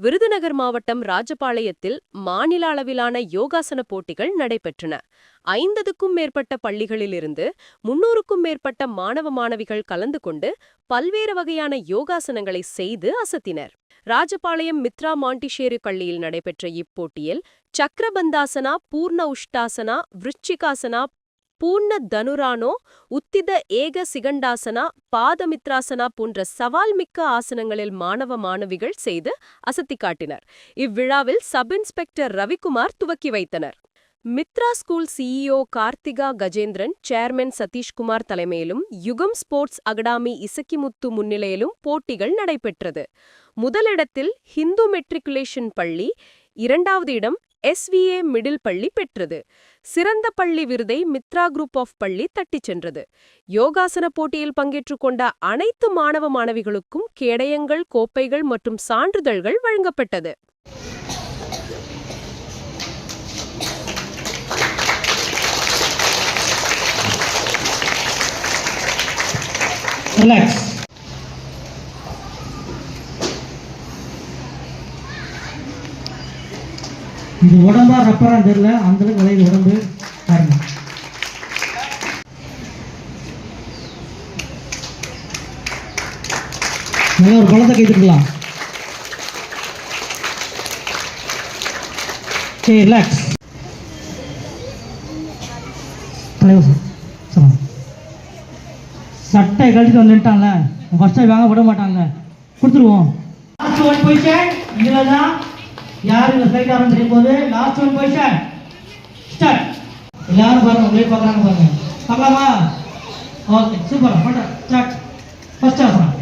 விருதுநகர் மாவட்டம் ராஜபாளையத்தில் மாநில அளவிலான யோகாசன போட்டிகள் நடைபெற்றன. ஐம்பதுக்கும் மேற்பட்ட பள்ளிகளிலிருந்து முன்னூறுக்கும் மேற்பட்ட மாணவ மாணவிகள் கலந்து கொண்டு பல்வேறு வகையான யோகாசனங்களை செய்து அசத்தினர். ராஜபாளையம் மித்ரா மாண்டிஷேரி பள்ளியில் நடைபெற்ற இப்போட்டியில் சக்கரபந்தாசனா பூர்ண உஷ்டாசனா விருச்சிகாசனா பூர்ண தனுரானோ உத்தித ஏக சிகண்டாசனா பாதமித்ராசனா போன்ற சவால் மிக்க ஆசனங்களில் மாணவ மாணவிகள் செய்து அசத்தி காட்டினர். இவ்விழாவில் சப் இன்ஸ்பெக்டர் ரவிக்குமார் துவக்கி வைத்தனர். Mithra school CEO Karthika Gajendran chairman Sathishkumar தலைமையிலும் யுகம் ஸ்போர்ட்ஸ் அகாடமி இசக்கிமுத்து முன்னிலையிலும் போட்டிகள் நடைபெற்றது. முதலிடத்தில் ஹிந்து மெட்ரிகுலேஷன் பள்ளி இரண்டாவது இடம் எஸ்விஏ மிடில் பள்ளி பெற்றது. சிறந்த பள்ளி விருதை மித்ரா குரூப் ஆஃப் பள்ளி தட்டிச் சென்றது. யோகாசன போட்டியில் பங்கேற்றுக் கொண்ட அனைத்து மாணவ மாணவிகளுக்கும் கேடயங்கள் கோப்பைகள் மற்றும் சான்றிதழ்கள் வழங்கப்பட்டது. Relax. இது உடம்பா ரப்பரா தெரியல. அந்தளவுக்கு விளையுது உடம்பு. பாருங்க. நல்லா ஒரு குளத்தை கைத்துக்கலாம் சரி ரிலாக்ஸ் தலைவர் சார் சொல்லுங்க. சட்டை கழித்து வந்துட்டான்ல. ஃபர்ஸ்ட் வாங்க விட மாட்டாங்க கொடுத்துருவோம். லாஸ்ட் தான் யார் இந்த சைட் ஆரம்பம் தெரியும் போது? லாஸ்ட் ஒன் பொசிஷன் ஸ்டார்ட் எல்லாரும் பாருங்க உங்களே பார்க்குறாங்க பாருங்க. பார்க்கலாமா? ஓகே சூப்பர் பண்ணுறேன் ஸ்டார்ட் ஃபர்ஸ்ட் ஆசனம்